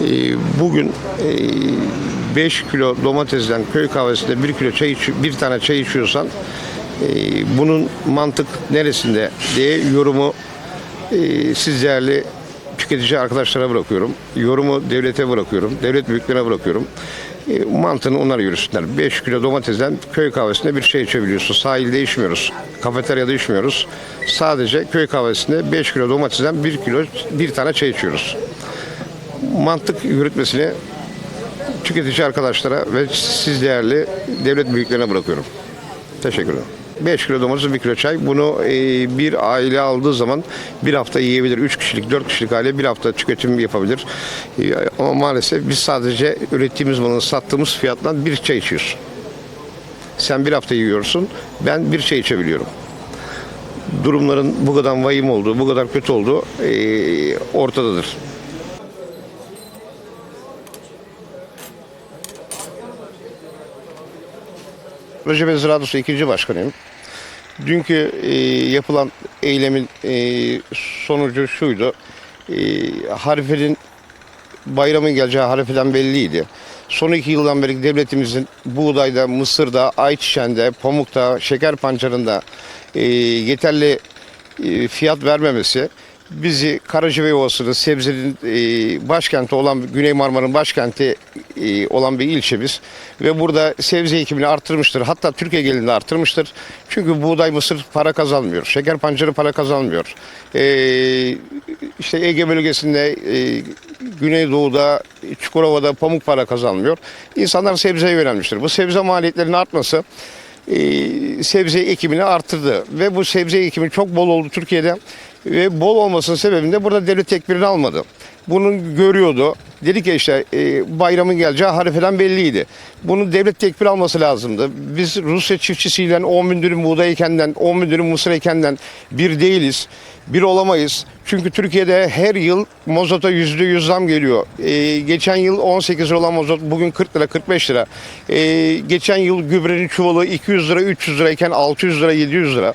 Ee, Bugün 5 kilo domatesden köy kahvesinde 1 kilo çay içi- bir tane çay içiyorsan e, bunun mantık neresinde diye yorumu e, siz değerli tüketici arkadaşlara bırakıyorum. Yorumu devlete bırakıyorum. Devlet büyüklerine bırakıyorum. E, mantığını onlar yürüsünler. 5 kilo domatesden köy kahvesinde bir şey içebiliyorsun. Sahilde içmiyoruz. Kafeteryada içmiyoruz. Sadece köy kahvesinde 5 kilo domatesden 1 kilo bir tane çay içiyoruz. Mantık yürütmesini tüketici arkadaşlara ve siz değerli devlet büyüklerine bırakıyorum. Teşekkür ederim. 5 kilo domates, 1 kilo çay. Bunu e, bir aile aldığı zaman bir hafta yiyebilir. 3 kişilik, 4 kişilik aile bir hafta tüketim yapabilir. E, ama maalesef biz sadece ürettiğimiz malını sattığımız fiyattan bir çay içiyoruz. Sen bir hafta yiyorsun, ben bir çay içebiliyorum. Durumların bu kadar vahim olduğu, bu kadar kötü olduğu e, ortadadır. Recep Ezra Dostu ikinci başkanıyım. Dünkü e, yapılan eylemin e, sonucu şuydu. E, harifenin bayramın geleceği harifeden belliydi. Son iki yıldan beri devletimizin buğdayda, mısırda, ayçiçeğinde, pamukta, şeker pancarında e, yeterli e, fiyat vermemesi bizi Karacabey Ovası'nın sebzenin e, başkenti olan Güney Marmara'nın başkenti olan bir ilçemiz ve burada sebze ekimini arttırmıştır. Hatta Türkiye genelinde arttırmıştır. Çünkü buğday mısır para kazanmıyor. Şeker pancarı para kazanmıyor. E, işte Ege bölgesinde e, Güneydoğu'da, Çukurova'da pamuk para kazanmıyor. İnsanlar sebzeye yönelmiştir. Bu sebze maliyetlerinin artması e, sebze ekimini arttırdı ve bu sebze ekimi çok bol oldu Türkiye'de ve bol olmasının sebebinde burada devlet tekbirini almadı. Bunu görüyordu. Dedi ki işte e, bayramın geleceği harifeden belliydi. Bunun devlet tekbir alması lazımdı. Biz Rusya çiftçisiyle 10 bin dönüm buğday ekenden, 10 bin dönüm mısır ekenden bir değiliz. Bir olamayız. Çünkü Türkiye'de her yıl mozota %100 zam geliyor. E, geçen yıl 18 lira olan mozot bugün 40 lira 45 lira. E, geçen yıl gübrenin çuvalı 200 lira 300 lirayken 600 lira 700 lira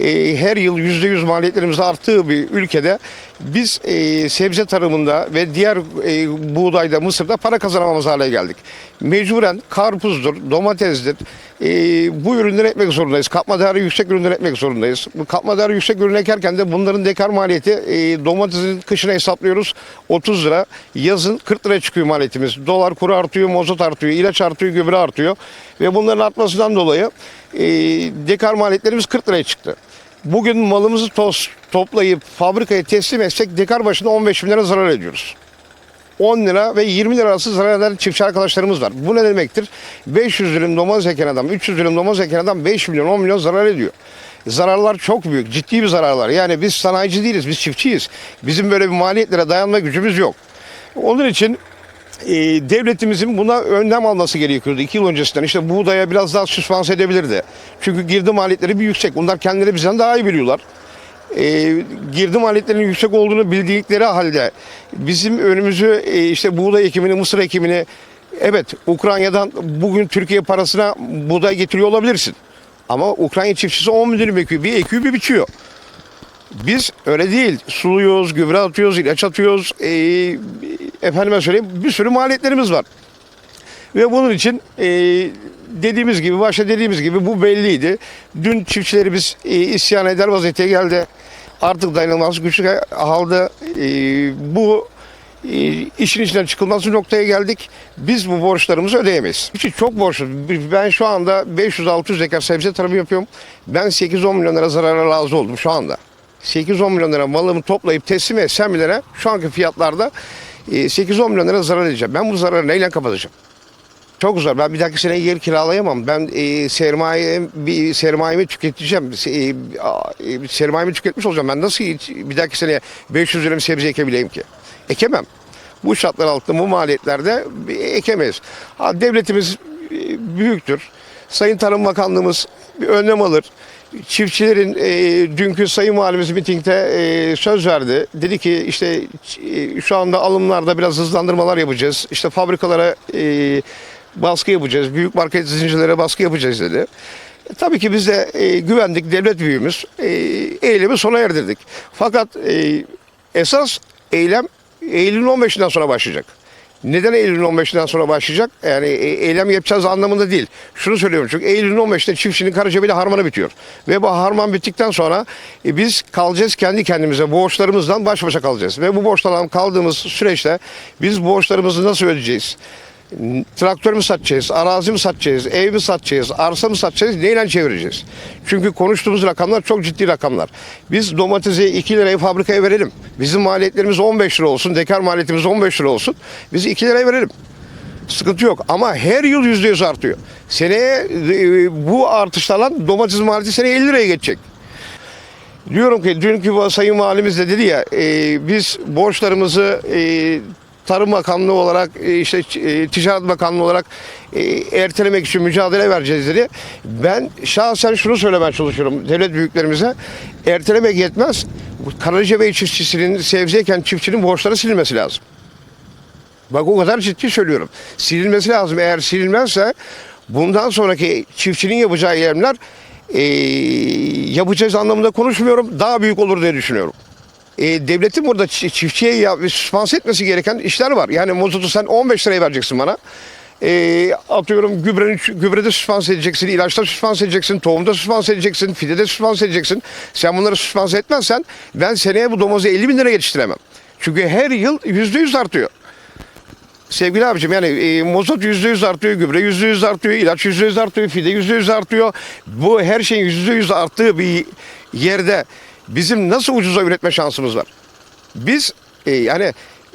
e, her yıl %100 maliyetlerimiz arttığı bir ülkede biz e, sebze tarımında ve diğer e, buğdayda, mısırda para kazanamamız hale geldik. Mecburen karpuzdur, domatesdir. e, bu ürünleri ekmek zorundayız. Katma değeri yüksek ürünler ekmek zorundayız. Bu katma değeri yüksek ürün ekerken de bunların dekar maliyeti e, domatesin kışına hesaplıyoruz 30 lira. Yazın 40 lira çıkıyor maliyetimiz. Dolar kuru artıyor, mozot artıyor, ilaç artıyor, gübre artıyor. Ve bunların artmasından dolayı e, dekar maliyetlerimiz 40 liraya çıktı. Bugün malımızı toz, toplayıp fabrikaya teslim etsek dekar başına 15 bin lira zarar ediyoruz. 10 lira ve 20 lira arası zarar eden çiftçi arkadaşlarımız var. Bu ne demektir? 500 dönüm domates eken adam, 300 dönüm domates eken adam 5 milyon, 10 milyon zarar ediyor. Zararlar çok büyük, ciddi bir zararlar. Yani biz sanayici değiliz, biz çiftçiyiz. Bizim böyle bir maliyetlere dayanma gücümüz yok. Onun için e, devletimizin buna önlem alması gerekiyordu. İki yıl öncesinden işte buğdaya biraz daha süspans edebilirdi. Çünkü girdi maliyetleri bir yüksek. Bunlar kendileri bizden daha iyi biliyorlar. E, girdi maliyetlerinin yüksek olduğunu bildikleri halde bizim önümüzü e, işte buğday ekimini, mısır ekimini evet Ukrayna'dan bugün Türkiye parasına buğday getiriyor olabilirsin. Ama Ukrayna çiftçisi 10 bin dönüm ekiyor. Bir ekiyor bir biçiyor. Biz öyle değil. Suluyoruz, gübre atıyoruz, ilaç atıyoruz. Ee, efendime söyleyeyim bir sürü maliyetlerimiz var. Ve bunun için e, dediğimiz gibi, başta dediğimiz gibi bu belliydi. Dün çiftçilerimiz e, isyan eder vaziyete geldi. Artık dayanılmaz güçlü halde e, bu e, işin içinden çıkılmaz bir noktaya geldik. Biz bu borçlarımızı ödeyemeyiz. İşte çok borçlu. Ben şu anda 500-600 dekar sebze tarımı yapıyorum. Ben 8-10 milyon lira zarara razı oldum şu anda. 8-10 milyon lira malımı toplayıp teslim etsem bile şu anki fiyatlarda 8-10 milyon lira zarar edeceğim. Ben bu zararı neyle kapatacağım? Çok zor. Ben bir dahaki sene yer kiralayamam. Ben e, sermaye bir sermayemi tüketeceğim. Se, e, e, sermayemi tüketmiş olacağım. Ben nasıl bir dahaki sene 500 lira sebze ekebileyim ki? Ekemem. Bu şartlar altında bu maliyetlerde ekemeyiz. Ha, devletimiz e, büyüktür. Sayın Tarım Bakanlığımız bir önlem alır. Çiftçilerin e, dünkü Sayın Valimiz mitingde e, söz verdi. Dedi ki işte e, şu anda alımlarda biraz hızlandırmalar yapacağız. İşte fabrikalara e, baskı yapacağız. Büyük market zincirlere baskı yapacağız dedi. E, tabii ki biz de e, güvendik devlet büyüğümüz. E, eylemi sona erdirdik. Fakat e, esas eylem Eylül'ün 15'inden sonra başlayacak. Neden Eylül'ün 15'inden sonra başlayacak? Yani e, eylem yapacağız anlamında değil. Şunu söylüyorum çünkü Eylül'ün 15'inde çiftçinin Karacabeyli harmanı bitiyor. Ve bu harman bittikten sonra e, biz kalacağız kendi kendimize borçlarımızdan baş başa kalacağız. Ve bu borçlardan kaldığımız süreçte biz borçlarımızı nasıl ödeyeceğiz? Traktör mü satacağız, arazi mi satacağız, ev mi satacağız, arsa mı satacağız, neyle çevireceğiz? Çünkü konuştuğumuz rakamlar çok ciddi rakamlar. Biz domatesi 2 liraya fabrikaya verelim. Bizim maliyetlerimiz 15 lira olsun, dekar maliyetimiz 15 lira olsun. Biz 2 liraya verelim. Sıkıntı yok ama her yıl yüzde yüz artıyor. Seneye e, bu artışlarla domates maliyeti seneye 50 liraya geçecek. Diyorum ki dünkü Sayın Valimiz de dedi ya e, biz borçlarımızı e, Tarım Bakanlığı olarak e, işte e, Ticaret Bakanlığı olarak e, ertelemek için mücadele vereceğiz dedi. Ben şahsen şunu söylemeye çalışıyorum devlet büyüklerimize. Ertelemek yetmez. Karacabey çiftçisinin sebzeyken çiftçinin borçları silinmesi lazım. Bak o kadar ciddi söylüyorum. Silinmesi lazım. Eğer silinmezse bundan sonraki çiftçinin yapacağı eylemler e, yapacağız anlamında konuşmuyorum. Daha büyük olur diye düşünüyorum. E, devletin burada çi- çiftçiye ya, süspanse etmesi gereken işler var. Yani mozotu sen 15 liraya vereceksin bana. E, atıyorum gübrenin, gübrede süspanse edeceksin, ilaçta süspanse edeceksin, tohumda süspanse edeceksin, fidede süspanse edeceksin. Sen bunları süspanse etmezsen ben seneye bu domuzu 50 bin lira yetiştiremem. Çünkü her yıl %100 artıyor. Sevgili abicim yani e, mozot yüzde yüz artıyor, gübre yüzde yüz artıyor, ilaç yüzde yüz artıyor, fide yüzde yüz artıyor. Bu her şeyin yüzde yüz arttığı bir yerde bizim nasıl ucuza üretme şansımız var? Biz e, yani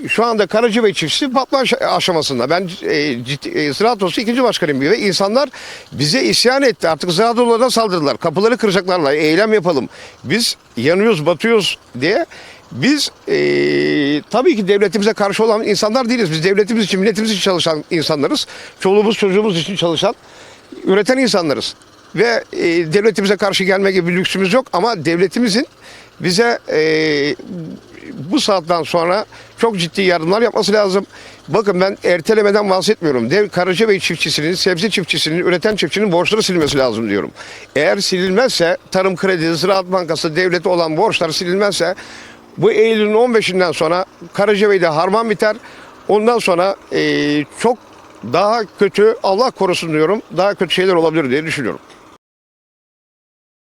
şu anda Karacabey çiftçisi batma aş- aşamasında. Ben e, ciddi, e, Ziraat Odası ikinci başkanıyım ve insanlar bize isyan etti. Artık Ziraat Odalarına saldırdılar. Kapıları kıracaklarla eylem yapalım. Biz yanıyoruz, batıyoruz diye biz e, tabii ki devletimize karşı olan insanlar değiliz. Biz devletimiz için, milletimiz için çalışan insanlarız. Çoluğumuz çocuğumuz için çalışan, üreten insanlarız. Ve e, devletimize karşı gelme gibi lüksümüz yok ama devletimizin bize e, bu saatten sonra çok ciddi yardımlar yapması lazım. Bakın ben ertelemeden bahsetmiyorum. Dev Karacabey çiftçisinin, sebze çiftçisinin, üreten çiftçinin borçları silinmesi lazım diyorum. Eğer silinmezse Tarım Kredi, Ziraat Bankası, devlete olan borçlar silinmezse bu Eylül'ün 15'inden sonra Karacabey'de harman biter. Ondan sonra e, çok daha kötü Allah korusun diyorum. Daha kötü şeyler olabilir diye düşünüyorum.